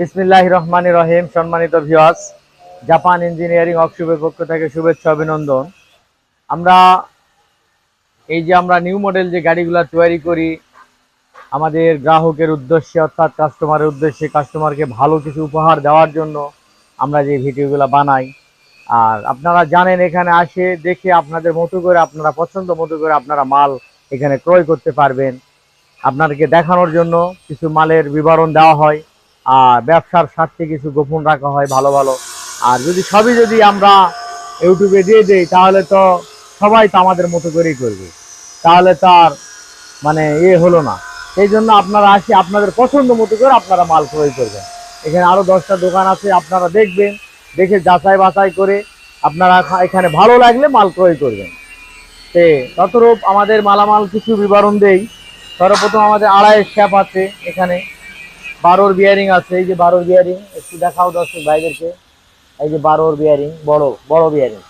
বিসমিল্লাহ রহমান রহিম, সম্মানিত ভিওয়াস Japan engineering ওয়ার্কশপের পক্ষ থেকে শুভেচ্ছা, অভিনন্দন। আমরা এই যে আমরা নিউ মডেল যে গাড়িগুলো তৈরি করি, আমাদের গ্রাহকের উদ্দেশ্যে অর্থাৎ কাস্টমারের উদ্দেশ্যে কাস্টমারকে ভালো কিছু উপহার দেওয়ার জন্য আমরা যে ভিডিওগুলো বানাই। আর আপনারা জানেন, এখানে আসে দেখে আপনাদের মতো করে, আপনারা পছন্দ মতো করে আপনারা মাল এখানে ক্রয় করতে পারবেন। আপনাদেরকে দেখানোর জন্য কিছু মালের বিবরণ দেওয়া হয়। আর ব্যবসার স্বার্থে কিছু গোপন রাখা হয় ভালো ভালো। আর যদি সবই যদি আমরা ইউটিউবে দিয়ে দিই, তাহলে তো সবাই তো আমাদের মতো করেই করবে। তাহলে তো আর মানে এ হলো না। সেই জন্য আপনারা আসি, আপনাদের পছন্দ মতো করে আপনারা মাল ক্রয় করবেন। এখানে আরও দশটা দোকান আছে, আপনারা দেখবেন, দেখে যাচাই বাছাই করে আপনারা এখানে ভালো লাগলে মাল ক্রয় করবেন। তে ততরূপ আমাদের মালামাল কিছু বিবরণ দেই। সর্বপ্রথম আমাদের আড়াইয়ের শ্যাপ আছে এখানে। বারোর বিয়ারিং আছে, এই যে বারোর বিয়ারিং একটু দেখাও দর্শক ভাইদেরকে। এই যে বারোর বিয়ারিং বড় বড় বিয়ারিং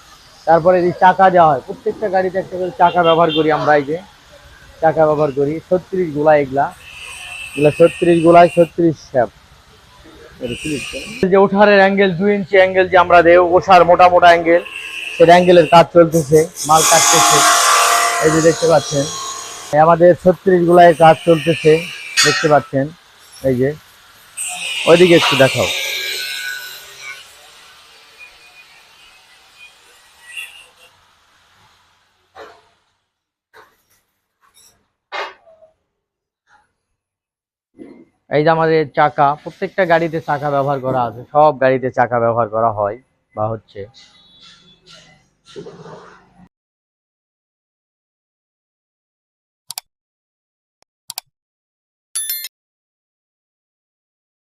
তারপরে এই চাকা দেওয়া হয়, প্রত্যেকটা গাড়িতে একটা করে চাকা ব্যবহার করি আমরা এই যে। চাকা ব্যবহার করি, ছত্রিশ গোলা এগুলা। এগুলা ছত্রিশ গোলায় ছত্রিশ শ্যাপ যে ওঠারের অ্যাঙ্গেল দুই ইঞ্চি অ্যাঙ্গেল যে আমরা দেই ওঠার মোটা মোটা অ্যাঙ্গেল সেটা অ্যাঙ্গেলের কাজ চলতেছে, মাল কাটতেছে। এই যে দেখতে পাচ্ছেন, আমাদের ছত্রিশ গুলায় কাজ চলতেছে, দেখতে পাচ্ছেন। এই যে, ওইদিকে একটু দেখাও। এই যে আমাদের চাকা, প্রত্যেকটা গাড়িতে চাকা ব্যবহার করা আছে, সব গাড়িতে চাকা ব্যবহার করা হয় বা হচ্ছে।